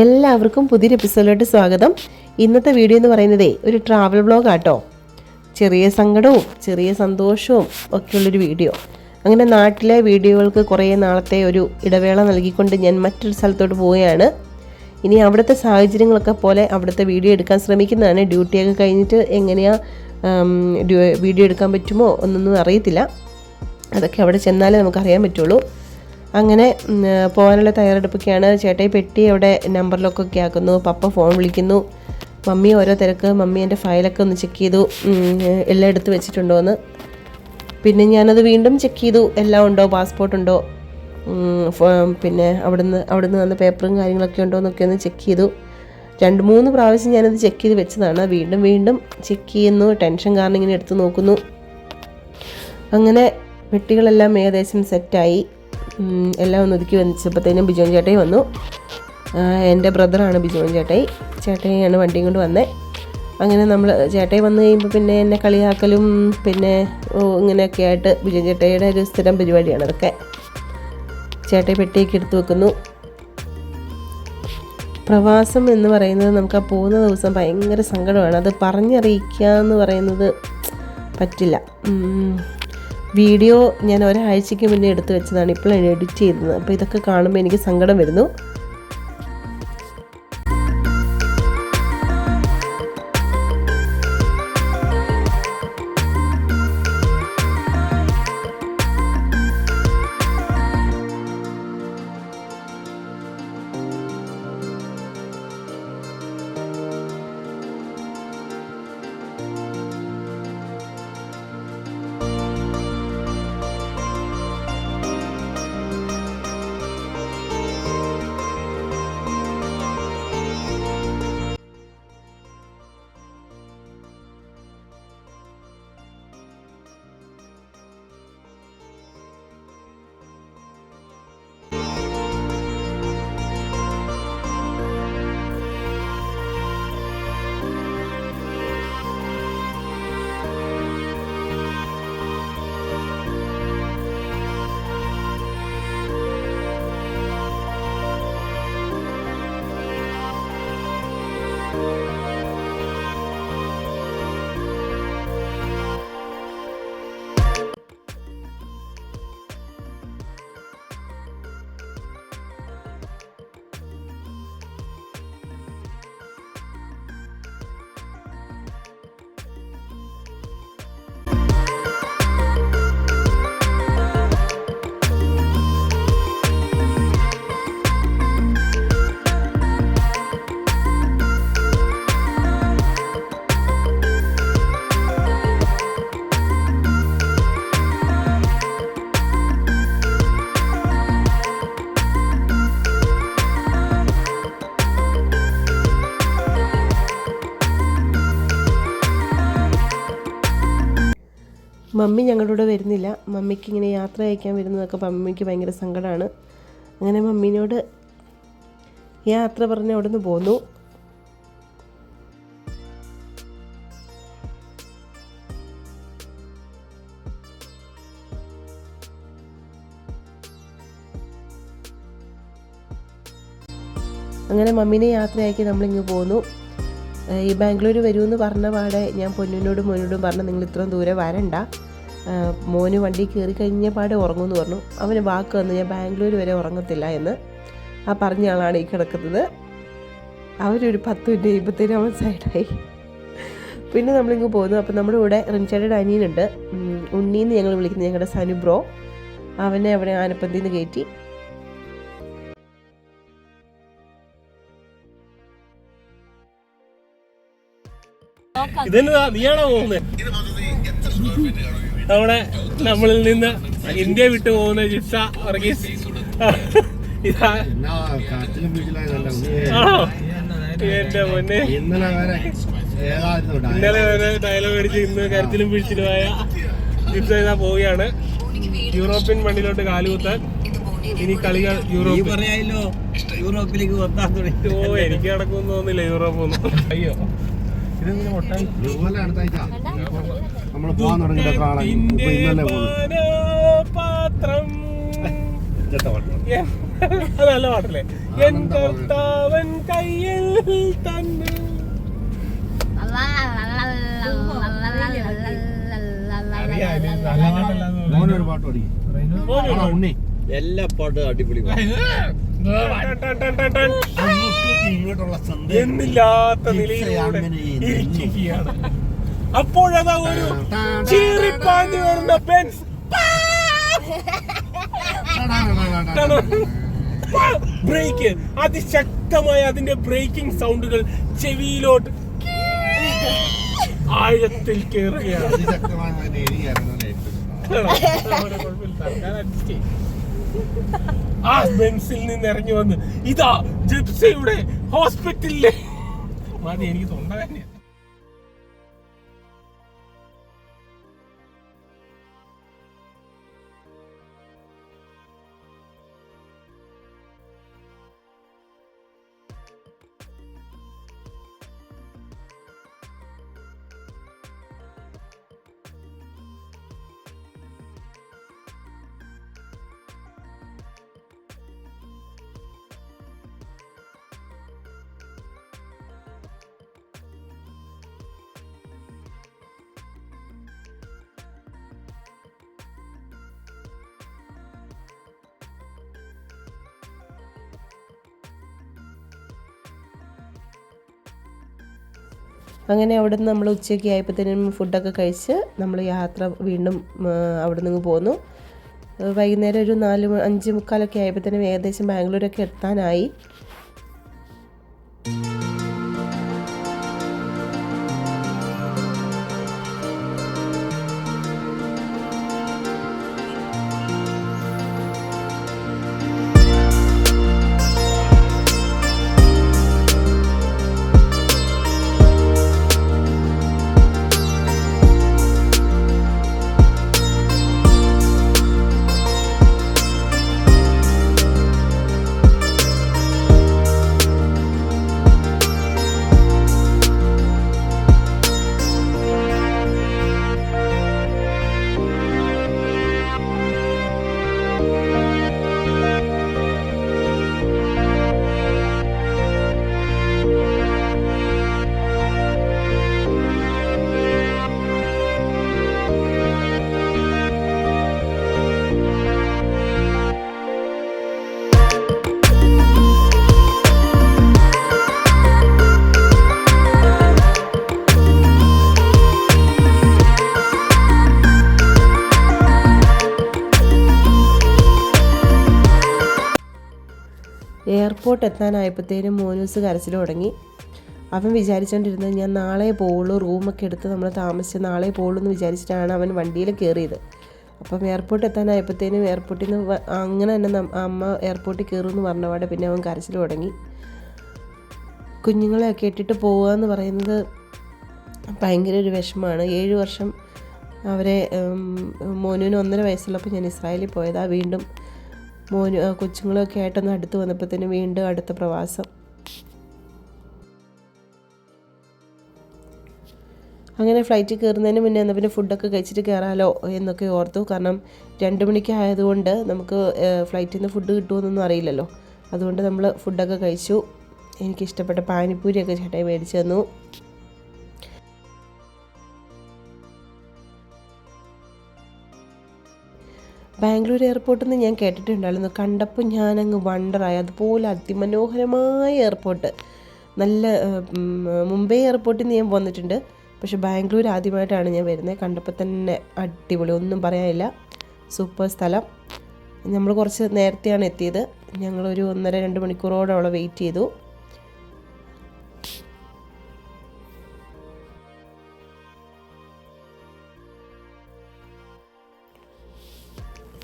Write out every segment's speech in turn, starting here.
എല്ലാവർക്കും പുതിയൊരു എപ്പിസോഡിലോട്ട് സ്വാഗതം. ഇന്നത്തെ വീഡിയോ എന്ന് പറയുന്നതേ ഒരു ട്രാവൽ ബ്ലോഗ് ആട്ടോ. ചെറിയ സങ്കടവും ചെറിയ സന്തോഷവും ഒക്കെയുള്ളൊരു വീഡിയോ. അങ്ങനെ നാട്ടിലെ വീഡിയോകൾക്ക് കുറേ നാളത്തെ ഒരു ഇടവേള നൽകിക്കൊണ്ട് ഞാൻ മറ്റൊരു സ്ഥലത്തോട്ട് പോവുകയാണ്. ഇനി അവിടുത്തെ സാഹചര്യങ്ങളൊക്കെ പോലെ അവിടുത്തെ വീഡിയോ എടുക്കാൻ ശ്രമിക്കുന്നതാണ്. ഡ്യൂട്ടിയൊക്കെ കഴിഞ്ഞിട്ട് എങ്ങനെയാണ് വീഡിയോ എടുക്കാൻ പറ്റുമോ എന്നൊന്നും അറിയത്തില്ല. അതൊക്കെ അവിടെ ചെന്നാലേ നമുക്കറിയാൻ പറ്റുള്ളൂ. അങ്ങനെ പോകാനുള്ള തയ്യാറെടുപ്പൊക്കെയാണ് ചേട്ടായി പെട്ടി അവിടെ നമ്പർ ലോക്കൊക്കെ ആക്കുന്നു. പപ്പ ഫോൺ വിളിക്കുന്നു. മമ്മി ഓരോ തിരക്ക്. മമ്മി എന്റെ ഫയലൊക്കെ ഒന്ന് ചെക്ക് ചെയ്തു. എല്ലാം എടുത്ത് വെച്ചിട്ടുണ്ടോ എന്ന് പിന്നെ ഞാനത് വീണ്ടും ചെക്ക് ചെയ്തു. എല്ലാം ഉണ്ടോ? പാസ്പോർട്ട് ഉണ്ടോ? പിന്നെ അവിടുന്ന് അവിടുന്ന് വന്ന പേപ്പറും കാര്യങ്ങളൊക്കെ ഉണ്ടോ എന്നൊക്കെ ഒന്ന് ചെക്ക് ചെയ്തു. രണ്ട് മൂന്ന് പ്രാവശ്യം ഞാനത് ചെക്ക് ചെയ്ത് വെച്ചതാണ്. വീണ്ടും വീണ്ടും ചെക്ക് ചെയ്യുന്നു. ടെൻഷൻ കാരണം ഇങ്ങനെ എടുത്ത് നോക്കുന്നു. അങ്ങനെ വെട്ടികളെല്ലാം ഏകദേശം സെറ്റായി എല്ലാം ഒന്ന് ഒതുക്കി വെച്ചപ്പോഴത്തേനും ബിജോൻ ചേട്ടായി വന്നു. എന്റെ ബ്രദറാണ് ബിജോൻ ചേട്ടായി. ചേട്ടായിയാണ് വണ്ടിയും കൊണ്ട് വന്നത് അങ്ങനെ നമ്മൾ ചേട്ടായി വന്നു കഴിയുമ്പോൾ പിന്നെ എന്നെ കളിയാക്കലും പിന്നെ ഇങ്ങനെയൊക്കെ ആയിട്ട് ബിജോൻ ചേട്ടായിയുടെ ഒരു സ്ഥിരം പരിപാടിയാണ് അതൊക്കെ. ചേട്ടായി പെട്ടിയൊക്കെ എടുത്തു വെക്കുന്നു. പ്രവാസം എന്ന് പറയുന്നത് നമുക്ക് ആ പോകുന്ന ദിവസം ഭയങ്കര സങ്കടമാണ്. അത് പറഞ്ഞറിയിക്കുക എന്ന് പറയുന്നത് പറ്റില്ല. വീഡിയോ ഞാൻ ഒരാഴ്ചയ്ക്ക് മുന്നേ എടുത്തു വെച്ചതാണ് ഇപ്പോൾ എഡിറ്റ് ചെയ്തത്. അപ്പോൾ ഇതൊക്കെ കാണുമ്പോൾ എനിക്ക് സങ്കടം വരുന്നു. മമ്മി ഞങ്ങളുടെ കൂടെ വരുന്നില്ല. മമ്മിക്ക് ഇങ്ങനെ യാത്ര അയക്കാൻ വരുന്നതൊക്കെ മമ്മിക്ക് ഭയങ്കര സങ്കടമാണ് അങ്ങനെ മമ്മീനോട് യാത്ര പറഞ്ഞ് അവിടെ നിന്ന് പോന്നു. അങ്ങനെ മമ്മീനെ യാത്രയാക്കി നമ്മളിങ്ങ് പോന്നു. ഈ ബാംഗ്ലൂർ വരുമെന്ന് പറഞ്ഞ പാടെ ഞാൻ പൊന്നിനോടും മോനോടും പറഞ്ഞു നിങ്ങൾ ഇത്രയും ദൂരെ വരണ്ട. മോന് വണ്ടി കയറി കഴിഞ്ഞ പാടെ ഉറങ്ങുമെന്ന് പറഞ്ഞു. അവന് വാക്ക് വന്നു ഞാൻ ബാംഗ്ലൂർ വരെ ഉറങ്ങത്തില്ല എന്ന് ആ പറഞ്ഞ ആളാണ് ഈ കിടക്കുന്നത്. അവരൊരു പത്ത് മിനിറ്റ് ഇപ്പത്തേനും അവൻ സൈഡായി. പിന്നെ നമ്മളിങ്ങ് പോകുന്നു. അപ്പം നമ്മുടെ കൂടെ റിൻചേട്ടയുടെ അനിയനുണ്ട്. ഉണ്ണീന്ന് ഞങ്ങൾ വിളിക്കുന്നത് ഞങ്ങളുടെ സനുബ്രോ അവനെ അവിടെ ആനപ്പന്തിന്ന് കയറ്റി. ഇതെന്നതാ നീയാണോ പോകുന്നത് നമ്മുടെ നമ്മളിൽ നിന്ന് ഇന്ത്യ വിട്ടു പോകുന്ന ജിപ്സ വർഗീസ്. ആണോ? എന്റെ പൊന്നെ. ഇന്നലെ വരെ? ഇന്നലെ വരെ ഡയലോഗ് അടിച്ച് ഇന്ന് കരുത്തിലും പിടിച്ചിലുമായ ജിപ്സ ഇതാ പോവുകയാണ്. യൂറോപ്യൻ മണ്ണിലോട്ട് കാലുകുത്താൻ ഇനി കളികൾ യൂറോപ്പ്. പറയാലോ യൂറോപ്പിലേക്ക് ഓ എനിക്ക് നടക്കുമെന്ന് തോന്നില്ല യൂറോപ്പ് ഒന്നും. അയ്യോ. ഇതുപോലെ അടുത്ത ആഴ്ച നമ്മൾ പോകാൻ തുടങ്ങിയിട്ട് കാണാം ഇപ്പൊ ഇന്നലെ പാട്ടല്ലേ എന്റെ കർത്താവൻ കയ്യിൽ തന്നെ. മോനൊരു പാട്ട് പഠിക്കും ഉണ്ണി എല്ലാ പാട്ടും അടിപൊളി ഇങ്ങോട്ടുള്ള എന്നില്ലാത്ത നിലയിലൂടെ ഇരിക്കുകയാണ്. അപ്പോഴതാ ഒരു ചീറിപ്പാഞ്ഞു വരുന്ന ബെൻസ്. ബ്രേക്ക്. അതിശക്തമായ അതിന്റെ ബ്രേക്കിംഗ് സൗണ്ടുകൾ ചെവിയിലോട്ട് ആഴത്തിൽ കയറുകയാണ് അതിശക്തമായ ആ ബെൻസിൽ നിന്ന് ഇറങ്ങി വന്ന് ഇതാ ജിപ്സിയുടെ ഹോസ്പിറ്റലിലെ മതി എനിക്ക് തൊണ്ട തന്നെയാണ് അങ്ങനെ അവിടെ നിന്ന് നമ്മൾ ഉച്ചയ്ക്ക് ആയപ്പോഴത്തേനും ഫുഡൊക്കെ കഴിച്ച് നമ്മൾ യാത്ര വീണ്ടും അവിടെ നിന്ന് പോന്നു. വൈകുന്നേരം ഒരു നാല് അഞ്ച് മുക്കാലൊക്കെ ആയപ്പോഴത്തേനും ഏകദേശം ബാംഗ്ലൂരൊക്കെ എത്താനായി. എത്താനായപ്പോഴത്തേനും മോനൂസ് കരച്ചിൽ തുടങ്ങി. അവൻ വിചാരിച്ചുകൊണ്ടിരുന്നത് ഞാൻ നാളെ പോവുള്ളൂ റൂമൊക്കെ എടുത്ത് നമ്മൾ താമസിച്ച് നാളെ പോവുള്ളൂ എന്ന് വിചാരിച്ചിട്ടാണ് അവൻ വണ്ടിയിൽ കയറിയത്. അപ്പം എയർപോർട്ട് എത്താനായപ്പോഴത്തേനും എയർപോർട്ടിൽ നിന്ന് അങ്ങനെ തന്നെ അമ്മ എയർപോർട്ടിൽ കയറുമെന്ന് പറഞ്ഞപാടെ പിന്നെ അവൻ കരച്ചിൽ തുടങ്ങി. കുഞ്ഞുങ്ങളെയൊക്കെ ഇട്ടിട്ട് പോവുക എന്ന് പറയുന്നത് ഭയങ്കര ഒരു വിഷമമാണ്. ഏഴ് വർഷം അവരെ മോനുവിന് ഒന്നര വയസ്സുള്ളപ്പോൾ ഞാൻ ഇസ്രായേലിൽ പോയതാണ് വീണ്ടും മോന് കൊച്ചുങ്ങളൊക്കെ ആയിട്ടൊന്ന് അടുത്ത് വന്നപ്പോഴത്തേനും വീണ്ടും അടുത്ത പ്രവാസം. അങ്ങനെ ഫ്ലൈറ്റിൽ കയറുന്നതിന് മുന്നേ എന്നാൽ പിന്നെ ഫുഡൊക്കെ കഴിച്ചിട്ട് കയറാലോ എന്നൊക്കെ ഓർത്തു. കാരണം രണ്ട് മണിക്ക് ആയതുകൊണ്ട് നമുക്ക് ഫ്ലൈറ്റിൽ നിന്ന് ഫുഡ് കിട്ടുമെന്നൊന്നും അറിയില്ലല്ലോ. അതുകൊണ്ട് നമ്മൾ ഫുഡൊക്കെ കഴിച്ചു. എനിക്കിഷ്ടപ്പെട്ട പാനിപ്പൂരിയൊക്കെ ചേട്ടായി മേടിച്ചു തന്നു. ബാംഗ്ലൂർ എയർപോർട്ടിൽ നിന്ന് ഞാൻ കേട്ടിട്ടുണ്ടായിരുന്നു. കണ്ടപ്പോൾ ഞാനങ്ങ് വണ്ടറായി. അതുപോലെ അതിമനോഹരമായ എയർപോർട്ട്. നല്ല മുംബൈ എയർപോർട്ടിൽ നിന്ന് ഞാൻ വന്നിട്ടുണ്ട്. പക്ഷെ ബാംഗ്ലൂർ ആദ്യമായിട്ടാണ് ഞാൻ വരുന്നത്. കണ്ടപ്പോൾ തന്നെ അടിപൊളി. ഒന്നും പറയാനില്ല. സൂപ്പർ സ്ഥലം. നമ്മൾ കുറച്ച് നേരത്തെയാണ് എത്തിയത്. ഞങ്ങളൊരു ഒന്നര രണ്ട് മണിക്കൂറോടെ അവളെ വെയിറ്റ് ചെയ്തു.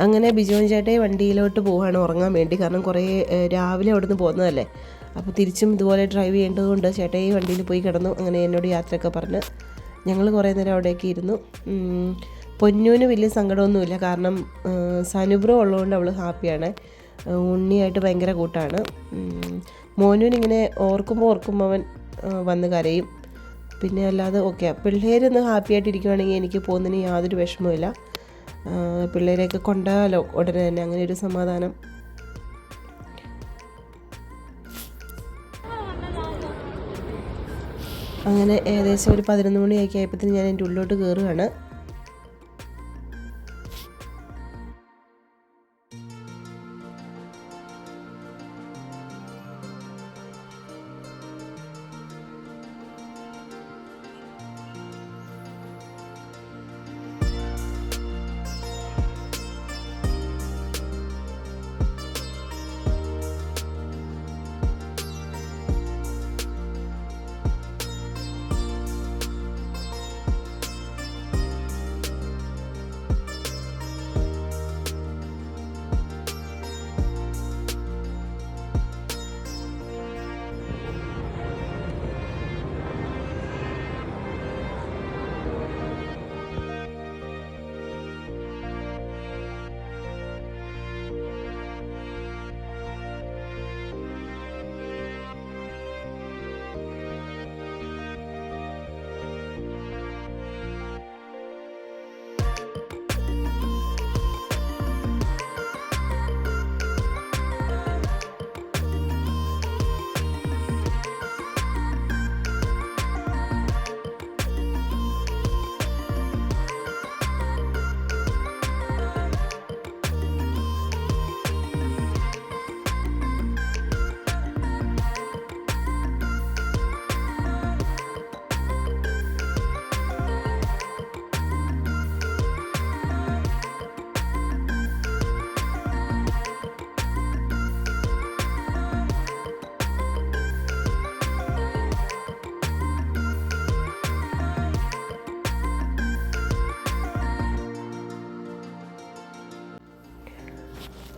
അങ്ങനെ ബിജോൻ ചേട്ടയെ വണ്ടിയിലോട്ട് പോവാണ് ഉറങ്ങാൻ വേണ്ടി. കാരണം കുറേ രാവിലെ അവിടെ നിന്ന് പോകുന്നതല്ലേ. അപ്പോൾ തിരിച്ചും ഇതുപോലെ ഡ്രൈവ് ചെയ്യേണ്ടതുകൊണ്ട് ചേട്ടയെ വണ്ടിയിൽ പോയി കിടന്നു. അങ്ങനെ എന്നോട് യാത്രയൊക്കെ പറഞ്ഞ് ഞങ്ങൾ കുറേ നേരം അവിടേക്ക് ഇരുന്നു. പൊന്നൂന് വലിയ സങ്കടമൊന്നുമില്ല. കാരണം സനുബ്രം ഉള്ളതുകൊണ്ട് അവൾ ഹാപ്പിയാണ്. ഉണ്ണിയായിട്ട് ഭയങ്കര കൂട്ടാണ്. ഉം, മോനുവിനിങ്ങനെ ഓർക്കുമ്പോൾ ഓർക്കുമ്പോൾ അവൻ വന്ന് കരയും. പിന്നെ അല്ലാതെ ഓക്കെ പിള്ളേരൊന്ന് ഹാപ്പി ആയിട്ടിരിക്കുവാണെങ്കിൽ എനിക്ക് പോകുന്നതിന് യാതൊരു വിഷമവുമില്ല. ആ, പിള്ളേരെയൊക്കെ കൊണ്ടാലോ ഉടനെ തന്നെ അങ്ങനെ ഒരു സമാധാനം. അങ്ങനെ ഏകദേശം ഒരു പതിനൊന്ന് മണിയൊക്കെ ആയപ്പോഴത്തേന് ഞാൻ എന്റെ ഉള്ളിലോട്ട് കയറുകയാണ്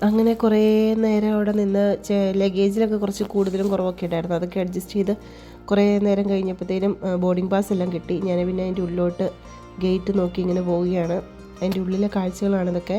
അങ്ങനെ കുറേ നേരം അവിടെ നിന്ന് ലഗേജിലൊക്കെ കുറച്ച് കൂടുതലും കുറവൊക്കെ ഉണ്ടായിരുന്നു. അതൊക്കെ അഡ്ജസ്റ്റ് ചെയ്ത് കുറേ നേരം കഴിഞ്ഞപ്പോഴത്തേനും ബോർഡിംഗ് പാസ് എല്ലാം കിട്ടി. ഞാൻ പിന്നെ അതിന്റെ ഉള്ളിലോട്ട് ഗേറ്റ് നോക്കി ഇങ്ങനെ പോവുകയാണ്. അതിന്റെ ഉള്ളിലെ കാഴ്ചകളാണ് ഇതൊക്കെ.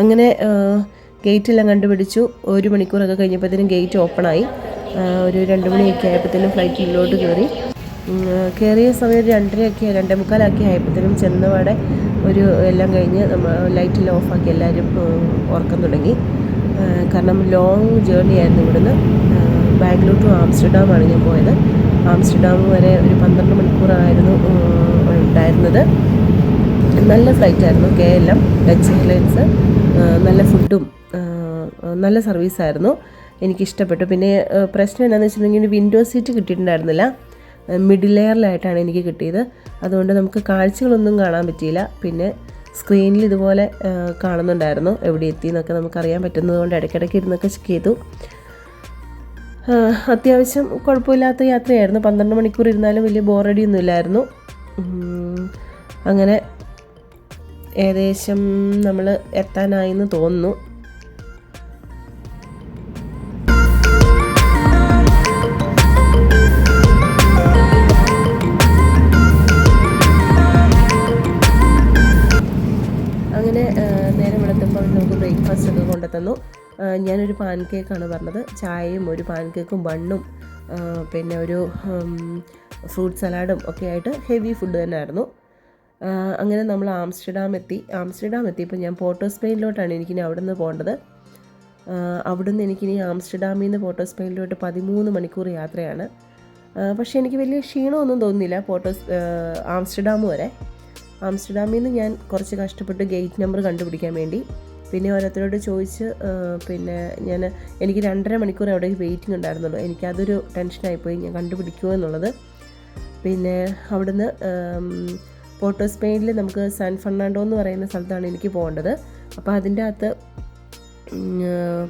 അങ്ങനെ ഗേറ്റെല്ലാം കണ്ടുപിടിച്ചു. ഒരു മണിക്കൂറൊക്കെ കഴിഞ്ഞപ്പോഴത്തേനും ഗേറ്റ് ഓപ്പണായി. ഒരു രണ്ട് മണിയൊക്കെ ആയപ്പോഴത്തേനും ഫ്ലൈറ്റിലോട്ട് കയറി. കയറിയ സമയം രണ്ടരയൊക്കെ രണ്ടേ മുക്കാലൊക്കെ ആയപ്പോഴത്തേനും ചെന്നപാടെ ഒരു എല്ലാം കഴിഞ്ഞ് നമ്മൾ ലൈറ്റെല്ലാം ഓഫാക്കി എല്ലാവരും ഉറക്കം തുടങ്ങി. കാരണം ലോങ് ജേർണി ആയിരുന്നു ഇവിടുന്ന്. ബാംഗ്ലൂർ ടു ആംസ്റ്റർഡാമാണ് ഞാൻ പോയത്. ആംസ്റ്റർഡാം വരെ ഒരു പന്ത്രണ്ട് മണിക്കൂറായിരുന്നു ഉണ്ടായിരുന്നത്. നല്ല ഫ്ലൈറ്റായിരുന്നു K L M Dutch airlines നല്ല ഫുഡും നല്ല സർവീസായിരുന്നു. എനിക്കിഷ്ടപ്പെട്ടു. പിന്നെ പ്രശ്നം എന്താണെന്ന് വെച്ചിട്ടുണ്ടെങ്കിൽ വിൻഡോ സീറ്റ് കിട്ടിയിട്ടുണ്ടായിരുന്നില്ല. മിഡിൽ ലെയറിലായിട്ടാണ് എനിക്ക് കിട്ടിയത്. അതുകൊണ്ട് നമുക്ക് കാഴ്ചകളൊന്നും കാണാൻ പറ്റിയില്ല. പിന്നെ സ്ക്രീനിൽ ഇതുപോലെ കാണുന്നുണ്ടായിരുന്നു. എവിടെ എത്തി എന്നൊക്കെ നമുക്കറിയാൻ പറ്റുന്നത് കൊണ്ട് ഇടയ്ക്കിടയ്ക്ക് ഇരുന്നൊക്കെ ചെക്ക് ചെയ്തു. അത്യാവശ്യം കുഴപ്പമില്ലാത്ത യാത്രയായിരുന്നു. പന്ത്രണ്ട് മണിക്കൂർ ഇരുന്നാലും വലിയ ബോറടിയൊന്നും ഇല്ലായിരുന്നു ഉം, അങ്ങനെ ഏകദേശം നമ്മൾ എത്താനായെന്ന് തോന്നുന്നു. അങ്ങനെ നേരം വെളുത്തുമ്പോൾ നമുക്ക് ബ്രേക്ക്ഫാസ്റ്റ് ഒക്കെ കൊണ്ടുതന്നു. ഞാനൊരു പാൻ കേക്കാണ് പറഞ്ഞത്. ചായയും ഒരു പാൻ കേക്കും ബണ്ണും പിന്നെ ഒരു ഫ്രൂട്ട് സലാഡും ഒക്കെ ആയിട്ട് ഹെവി ഫുഡ് തന്നെയായിരുന്നു. അങ്ങനെ നമ്മൾ ആംസ്റ്റർഡാം എത്തി. ആംസ്റ്റർഡാം എത്തി എത്തിയപ്പോൾ ഞാൻ പോർട്ടോ സ്പെയിനിലോട്ടാണ് എനിക്കിനി അവിടെ നിന്ന് പോകേണ്ടത്. അവിടെ അവിടുന്ന് എനിക്കിനി ആംസ്റ്റർഡാമിൽ നിന്ന് പോർട്ടോ സ്പെയിനിലോട്ട് പതിമൂന്ന് മണിക്കൂർ യാത്രയാണ്. പക്ഷേ എനിക്ക് വലിയ ക്ഷീണമൊന്നും തോന്നുന്നില്ല പോർട്ടോ ആംസ്റ്റർഡാം വരെ. ആംസ്റ്റർഡാമിൽ നിന്ന് ഞാൻ കുറച്ച് കഷ്ടപ്പെട്ട് ഗേറ്റ് നമ്പർ കണ്ടുപിടിക്കാൻ വേണ്ടി. പിന്നെ ഓരോരുത്തരോട് ചോദിച്ച് പിന്നെ ഞാൻ എനിക്ക് രണ്ടര മണിക്കൂർ അവിടെ വെയിറ്റിംഗ് ഉണ്ടായിരുന്നുള്ളൂ. എനിക്കതൊരു ടെൻഷനായിപ്പോയി ഞാൻ കണ്ടുപിടിക്കുമോ എന്നുള്ളത്. പിന്നെ അവിടുന്ന് പോർട്ടോ സ്പെയിനിൽ നമുക്ക് സാൻ ഫെർണാണ്ടോ എന്ന് പറയുന്ന സ്ഥലത്താണ് എനിക്ക് പോകേണ്ടത്. അപ്പോൾ അതിന്റെ അകത്ത്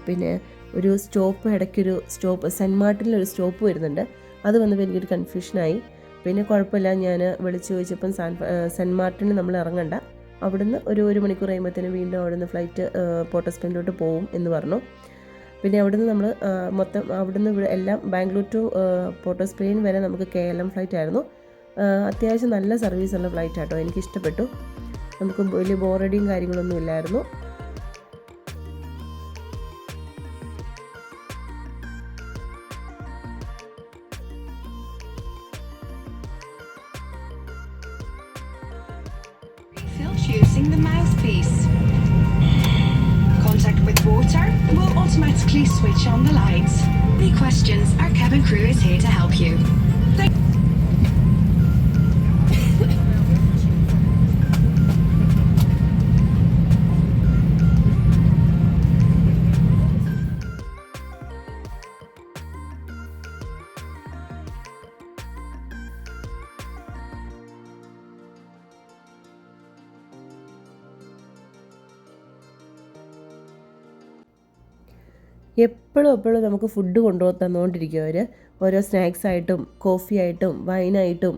പിന്നെ ഒരു സ്റ്റോപ്പ് ഇടയ്ക്കൊരു സ്റ്റോപ്പ് സെന്റ് മാർട്ടിനിലൊരു സ്റ്റോപ്പ് വരുന്നുണ്ട്. അത് വന്നപ്പോൾ എനിക്കൊരു കൺഫ്യൂഷനായി. പിന്നെ കുഴപ്പമില്ല ഞാൻ വിളിച്ചു ചോദിച്ചപ്പം സാൻ സെന്റ് മാർട്ടിനിൽ നമ്മൾ ഇറങ്ങണ്ട. അവിടുന്ന് ഒരു ഒരു മണിക്കൂർ കഴിയുമ്പോഴത്തേനും വീണ്ടും അവിടുന്ന് ഫ്ലൈറ്റ് പോർട്ടോ സ്പെയിനിലോട്ട് പോകും എന്ന് പറഞ്ഞു. പിന്നെ അവിടുന്ന് നമ്മൾ മൊത്തം അവിടുന്ന് ഇവിടെ എല്ലാം ബാംഗ്ലൂർ ടു പോർട്ടോ സ്പെയിൻ വരെ നമുക്ക് കെ എൽ എം ഫ്ലൈറ്റ് ആയിരുന്നു. അത്യാവശ്യം നല്ല സർവീസുള്ള ഫ്ലൈറ്റ് ആട്ടോ എനിക്കിഷ്ടപ്പെട്ടു നമുക്ക് വലിയ ബോറടിയും കാര്യങ്ങളൊന്നും ഇല്ലായിരുന്നു using the mouthpiece. Contact with water will automatically switch on the lights. Any questions, our cabin crew is here to help you. Thank- എപ്പോഴും എപ്പോഴും നമുക്ക് ഫുഡ് കൊണ്ടുപോയി തന്നുകൊണ്ടിരിക്കും അവർ ഓരോ സ്നാക്സ് ആയിട്ടും കോഫി ആയിട്ടും വൈനായിട്ടും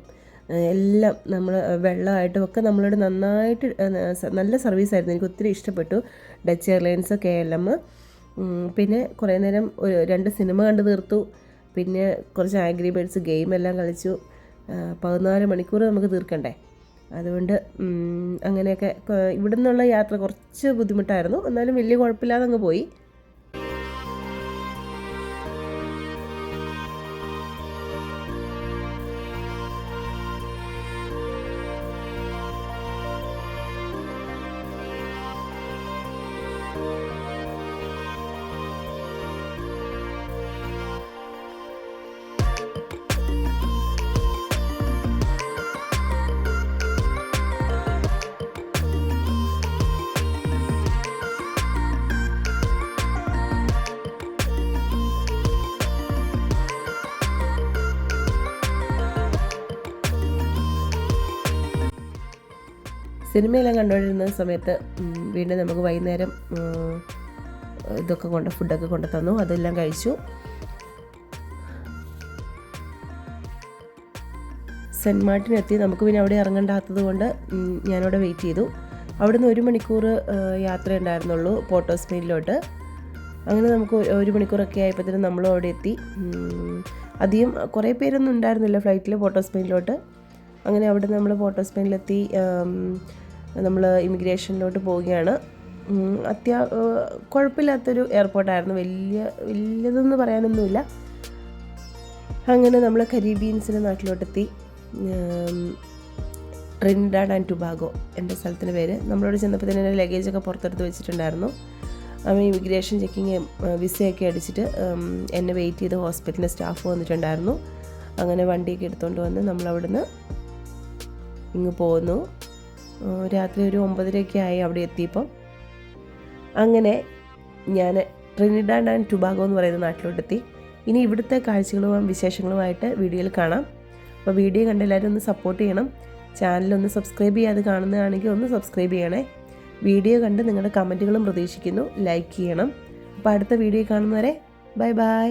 എല്ലാം നമ്മൾ വെള്ളമായിട്ടും ഒക്കെ നമ്മളോട് നന്നായിട്ട് നല്ല സർവീസ് ആയിരുന്നു. എനിക്ക് ഒത്തിരി ഇഷ്ടപ്പെട്ടു Dutch airlines K L M പിന്നെ കുറേ നേരം ഒരു രണ്ട് സിനിമ കണ്ടു തീർത്തു. പിന്നെ കുറച്ച് ആഗ്രി ഗെയിം എല്ലാം കളിച്ചു. പതിനാല് മണിക്കൂർ നമുക്ക് തീർക്കണ്ടേ? അതുകൊണ്ട് അങ്ങനെയൊക്കെ ഇവിടെ നിന്നുള്ള യാത്ര കുറച്ച് ബുദ്ധിമുട്ടായിരുന്നു. എന്നാലും വലിയ കുഴപ്പമില്ലാതെ അങ്ങ് പോയി. സിനിമയെല്ലാം കണ്ടുകൊണ്ടിരുന്ന സമയത്ത് വീണ്ടും നമുക്ക് വൈകുന്നേരം ഇതൊക്കെ കൊണ്ട് ഫുഡൊക്കെ കൊണ്ട് തന്നു. അതെല്ലാം കഴിച്ചു. സെന്റ് മാർട്ടിൻ എത്തി നമുക്ക് പിന്നെ അവിടെ ഇറങ്ങണ്ടാത്തത് കൊണ്ട് ഞാനവിടെ വെയിറ്റ് ചെയ്തു. അവിടുന്ന് ഒരു മണിക്കൂർ യാത്ര ഉണ്ടായിരുന്നുള്ളൂ പോർട്ടോ സ്പെയിനിലോട്ട് അങ്ങനെ നമുക്ക് ഒരു- മണിക്കൂറൊക്കെ ആയപ്പോഴത്തേനും നമ്മളും അവിടെ എത്തി. അധികം കുറേ പേരൊന്നും ഉണ്ടായിരുന്നില്ല ഫ്ലൈറ്റിൽ പോർട്ടോ സ്പെയിനിലോട്ട് അങ്ങനെ അവിടെ നമ്മൾ പോർട്ടോ സ്പെയിനിലെത്തി നമ്മൾ ഇമിഗ്രേഷനിലോട്ട് പോവുകയാണ്. അത്യാ കുഴപ്പമില്ലാത്തൊരു എയർപോർട്ടായിരുന്നു വലിയ വലിയതെന്ന് പറയാനൊന്നുമില്ല. അങ്ങനെ നമ്മൾ കരീബിയൻസിന്റെ നാട്ടിലോട്ടെത്തി. ട്രിൻഡാഡ് ആൻഡ് ടുബാഗോ എന്റെ സ്ഥലത്തിന്റെ പേര്. നമ്മളോട് ചെന്നപ്പോൾ തന്നെ എന്റെ ലഗേജൊക്കെ പുറത്തെടുത്ത് വെച്ചിട്ടുണ്ടായിരുന്നു. അവൻ ഇമിഗ്രേഷൻ ചെക്കിങ് വിസയൊക്കെ അടിച്ചിട്ട് എന്നെ വെയിറ്റ് ചെയ്ത് ഹോസ്പിറ്റലിന്റെ സ്റ്റാഫ് വന്നിട്ടുണ്ടായിരുന്നു. അങ്ങനെ വണ്ടിയൊക്കെ എടുത്തുകൊണ്ട് വന്ന് നമ്മളവിടുന്ന് ഇങ്ങ് പോന്നു. രാത്രി ഒരു ഒമ്പതരയൊക്കെ ആയി അവിടെ എത്തിയപ്പം അങ്ങനെ ഞാൻ ട്രിനിഡാഡ് ആൻഡ് ടുബാഗോ എന്ന് പറയുന്ന നാട്ടിലോട്ടെത്തി. ഇനി ഇവിടുത്തെ കാഴ്ചകളും വിശേഷങ്ങളുമായിട്ട് വീഡിയോയിൽ കാണാം. അപ്പോൾ വീഡിയോ കണ്ട എല്ലാവരും ഒന്ന് സപ്പോർട്ട് ചെയ്യണം. ചാനലൊന്ന് സബ്സ്ക്രൈബ് ചെയ്യാതെ കാണുന്നതാണെങ്കിൽ ഒന്ന് സബ്സ്ക്രൈബ് ചെയ്യണേ. വീഡിയോ കണ്ട് നിങ്ങളുടെ കമന്റുകളും പ്രതീക്ഷിക്കുന്നു. ലൈക്ക് ചെയ്യണം. അപ്പോൾ അടുത്ത വീഡിയോ കാണുന്നവരെ ബൈ ബൈ